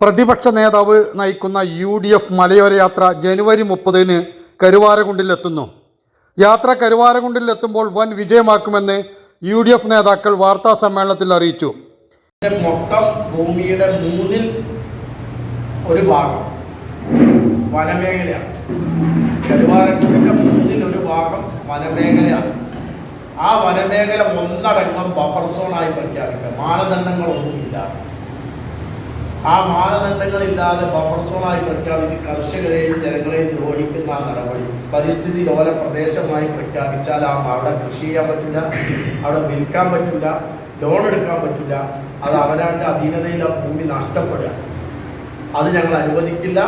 പ്രതിപക്ഷ നേതാവ് നയിക്കുന്ന യു ഡി എഫ് മലയോര യാത്ര ജനുവരി മുപ്പതിന് കരുവാരകുണ്ടിലെത്തുന്നു. യാത്ര കരുവാരകുണ്ടിലെത്തുമ്പോൾ വൻ വിജയമാക്കുമെന്ന് യു ഡി എഫ് നേതാക്കൾ വാർത്താ സമ്മേളനത്തിൽ അറിയിച്ചു. മൊത്തം ഭൂമിയുടെ മൂന്നിൽ ഒരു ഭാഗം വനമേഖലയാണ്. കരുവാരക്കുണ്ടിന്റെ മൂന്നിൽ ഒരു ഭാഗം വനമേഖലയാണ്. ആ വനമേഖല ഒന്നടങ്കം ബഫർ സോണായി പ്രഖ്യാപിക്കുക. മാനദണ്ഡങ്ങളൊന്നുമില്ല. ആ മാനദണ്ഡങ്ങളില്ലാതെ ബഫർ സോണായി പ്രഖ്യാപിച്ച് കർഷകരെയും ജനങ്ങളെയും ദ്രോഹിക്കുന്ന നടപടി. പരിസ്ഥിതി ലോല പ്രദേശമായി പ്രഖ്യാപിച്ചാൽ ആ അവിടെ കൃഷി ചെയ്യാൻ പറ്റില്ല അവിടെ വിൽക്കാൻ പറ്റില്ല ലോൺ എടുക്കാൻ പറ്റില്ല അത് അവരാണ്ട് അധീനതയിൽ ആ ഭൂമി നഷ്ടപ്പെടുക. അത് ഞങ്ങൾ അനുവദിക്കില്ല.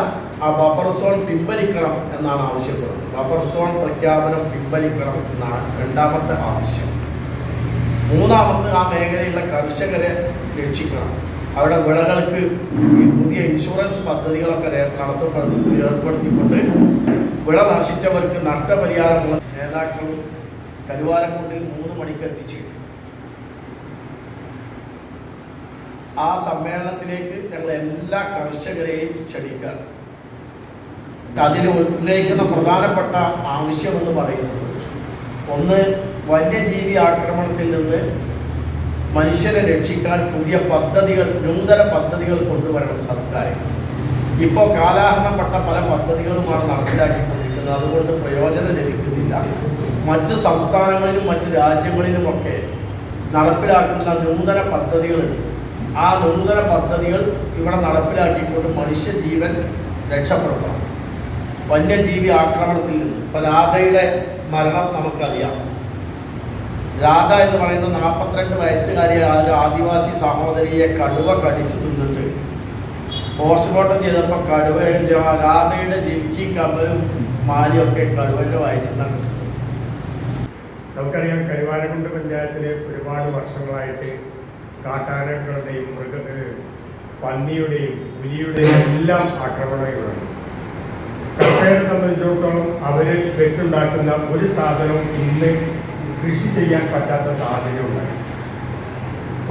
ആ ബഫർ സോൺ പിൻവലിക്കണം എന്നാണ് ആവശ്യപ്പെടുന്നത്. ബഫർ സോൺ പ്രഖ്യാപനം പിൻവലിക്കണം എന്നാണ് രണ്ടാമത്തെ ആവശ്യം. മൂന്നാമത് ആ മേഖലയിലുള്ള കർഷകരെ രക്ഷിക്കണം. അവരുടെ വിളകൾക്ക് ഈ പുതിയ ഇൻഷുറൻസ് പദ്ധതികളൊക്കെ രേ- നടത്തപ്പെടു ഏർപ്പെടുത്തിക്കൊണ്ട് വിള നശിച്ചവർക്ക് നഷ്ടപരിഹാരമുള്ള നേതാക്കളും കരുവാരക്കുണ്ടിൽ മൂന്ന് മണിക്ക് എത്തിച്ചു. ആ സമ്മേളനത്തിലേക്ക് ഞങ്ങൾ എല്ലാ കർഷകരെയും ക്ഷണിക്കുകയാണ് അതിൽ ഉന്നയിക്കുന്ന പ്രധാനപ്പെട്ട ആവശ്യമെന്ന് പറയുന്നത് ഒന്ന് വന്യജീവി ആക്രമണത്തിൽ നിന്ന് മനുഷ്യരെ രക്ഷിക്കാൻ പുതിയ പദ്ധതികൾ നൂതന പദ്ധതികൾ കൊണ്ടുവരണം സർക്കാർ ഇപ്പോൾ കാലാഹരണപ്പെട്ട പല പദ്ധതികളുമാണ് നടപ്പിലാക്കിക്കൊണ്ടിരിക്കുന്നത്. അതുകൊണ്ട് പ്രയോജനം ലഭിക്കുന്നില്ല. മറ്റ് സംസ്ഥാനങ്ങളിലും മറ്റ് രാജ്യങ്ങളിലുമൊക്കെ നടപ്പിലാക്കുന്ന നൂതന പദ്ധതികളുണ്ട്. ആ നൂതന പദ്ധതികൾ ഇവിടെ നടപ്പിലാക്കിക്കൊണ്ട് മനുഷ്യജീവൻ രക്ഷപ്പെടുത്തണം. വന്യജീവി ആക്രമണത്തിൽ നിന്ന് ഇപ്പം രാധയുടെ മരണം നമുക്കറിയാം. രാധ എന്ന് പറയുന്ന നാൽപ്പത്തിരണ്ട് വയസ്സുകാരിയായ ഒരു ആദിവാസി സഹോദരിയെ കടുവ കടിച്ചു തിന്നിട്ട്. പോസ്റ്റ്മോർട്ടം ചെയ്തപ്പോൾ കടുവ രാധയുടെ ജിമിക്കും കമ്മലും മാലിയൊക്കെ കടുവന്റെ വയറ്റിന്നാണ് നമുക്കറിയാം കരുവാരക്കുണ്ട് പഞ്ചായത്തിൽ ഒരുപാട് വർഷങ്ങളായിട്ട് കാട്ടാനകളുടെയും മൃഗ പന്നിയുടെയും പുലിയുടെയും എല്ലാം ആക്രമണങ്ങളാണ്. കർഷകരെ സംബന്ധിച്ചിടത്തോളം അവർ വെച്ചുണ്ടാക്കുന്ന ഒരു സാധനവും ഇന്ന് കൃഷി ചെയ്യാൻ പറ്റാത്ത സാഹചര്യം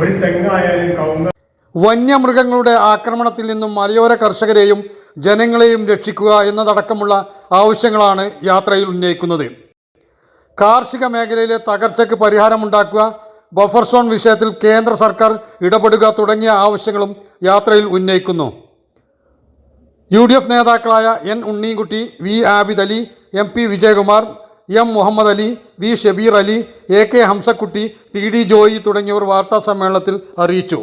ഒരു തെങ്ങായാലും കൗങ്ങ വന്യമൃഗങ്ങളുടെ ആക്രമണത്തിൽ നിന്നും മലയോര കർഷകരെയും ജനങ്ങളെയും രക്ഷിക്കുക എന്നതടക്കമുള്ള ആവശ്യങ്ങളാണ് യാത്രയിൽ ഉന്നയിക്കുന്നത്. കാർഷിക മേഖലയിലെ തകർച്ചയ്ക്ക് പരിഹാരമുണ്ടാക്കുക ബഫർ സോൺ വിഷയത്തിൽ കേന്ദ്ര സർക്കാർ ഇടപെടുക തുടങ്ങിയ ആവശ്യങ്ങളും യാത്രയിൽ ഉന്നയിക്കുന്നു. യു ഡി എഫ് നേതാക്കളായ N Unneenkutty V Abid Ali M P Vijayakumar M Muhammad Ali V Shabeer Ali A K Hamsakutty T D Joy തുടങ്ങിയവർ വാർത്താ സമ്മേളനത്തിൽ അറിയിച്ചു.